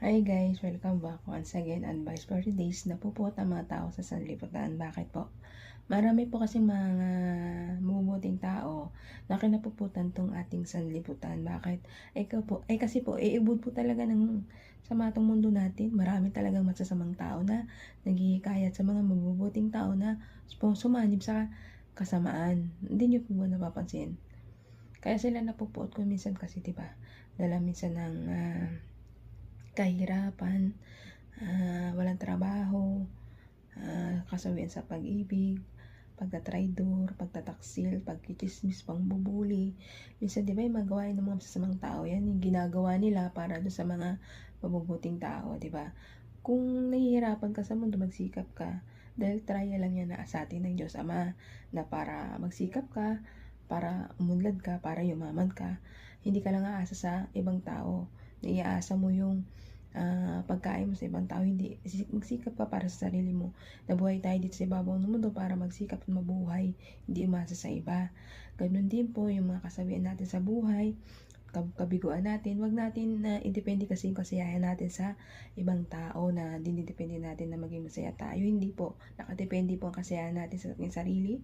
Hi guys, welcome back once again Advice for today's napupot ang mga tao sa sanlibutan. Bakit po? Marami po kasi mga mabubuting tao na kinapuputan tong ating sanlibutan. Bakit? Ay, ikaw po, ay kasi po, iibod po talaga ng sa matong mundo natin. Marami talagang masasamang tao na naghihikayat sa mga mabubuting tao na sumanib sa kasamaan. Hindi niyo po ba napapansin? Kaya sila napupuot ko minsan kasi, di ba? Dala minsan ng uh, kahirapan, uh, walang trabaho, uh, kasawian sa pag-ibig, pagtatraidor, pagtataksil, pagkichismis, pangbubuli. Minsan, di ba, yung magawain ng mga masasamang tao, yan yung ginagawa nila para doon sa mga mabubuting tao, di ba? Kung nahihirapan ka sa mundo, magsikap ka. Dahil trial lang yan na sa atin ng Diyos Ama na para magsikap ka, para umunlad ka, para yumaman ka. Hindi ka lang aasa sa ibang tao. Naiaasa mo yung uh, pagkain mo sa ibang tao, hindi magsikap ka para sa sarili mo. Nabuhay tayo dito sa ibabaw ng mundo para magsikap at mabuhay, hindi umasa sa iba. Ganun din po yung mga kasabihan natin sa buhay, kabiguan natin, wag natin na uh, independe kasi yung kasiyahan natin sa ibang tao na dinidepende natin na maging masaya tayo. Hindi po. Nakadepende po ang kasiyahan natin sa ating sarili,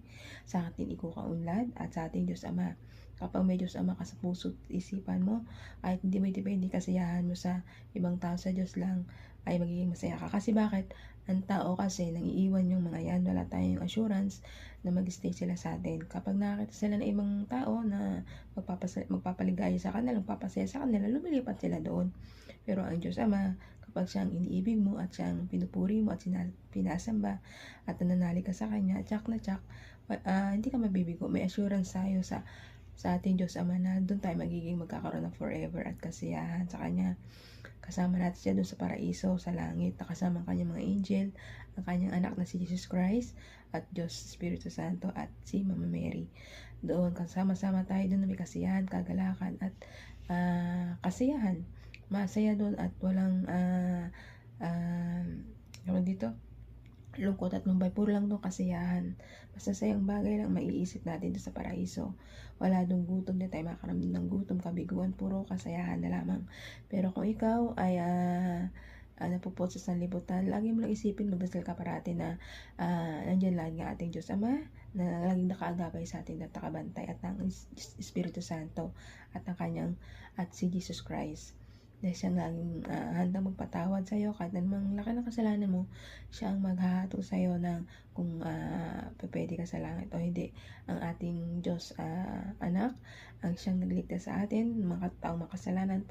sa ating ikukaunlad, at sa ating Diyos Ama. Kapag may Diyos Ama ka sa puso isipan mo, kahit hindi may depende kasiyahan mo sa ibang tao sa Diyos lang, ay magiging masaya ka. Kasi bakit? Ang tao kasi, nang iiwan yung mga yan, wala tayong assurance na mag-stay sila sa atin. Kapag nakakita sila ng ibang tao na magpapas- magpapaligaya sa kanila, magpapasaya sa kanila, lumilipat sila doon. Pero ang Diyos Ama, kapag siyang iniibig mo at siyang pinupuri mo at sina- pinasamba at nananalig ka sa Kanya, tsak na tsak, uh, hindi ka mabibigo. May assurance tayo sa sa ating Diyos Ama na doon tayo magiging magkakaroon ng forever at kasiyahan sa Kanya. Kasama natin siya doon sa paraiso, sa langit, nakasama ang kanyang mga angel, ang kanyang anak na si Jesus Christ, at Diyos Espiritu Santo, at si Mama Mary. Doon, kasama-sama tayo doon na may kasiyahan, kagalakan, at uh, kasiyahan. Masaya doon at walang, uh, uh, dito, lungkot at mambay. Puro lang doon kasiyahan. Masasayang bagay lang maiisip natin sa paraiso. Wala doon gutom na tayo makaramdam ng gutom, kabiguan, puro kasayahan na lamang. Pero kung ikaw ay uh, uh, napupot sa sanlibutan, lagi mo lang isipin, magdasal ka parati na uh, nandiyan lagi ang ating Diyos Ama, na laging nakaagabay sa atin at nakabantay at ang Espiritu Santo at ang kanyang at si Jesus Christ dahil siya laging uh, handang magpatawad sa iyo kahit anumang laki ng kasalanan mo siya ang maghahatol sa iyo ng kung uh, pwede ka sa langit o hindi. Ang ating Diyos uh, anak ang siyang nagligtas sa atin mga taong makasalanan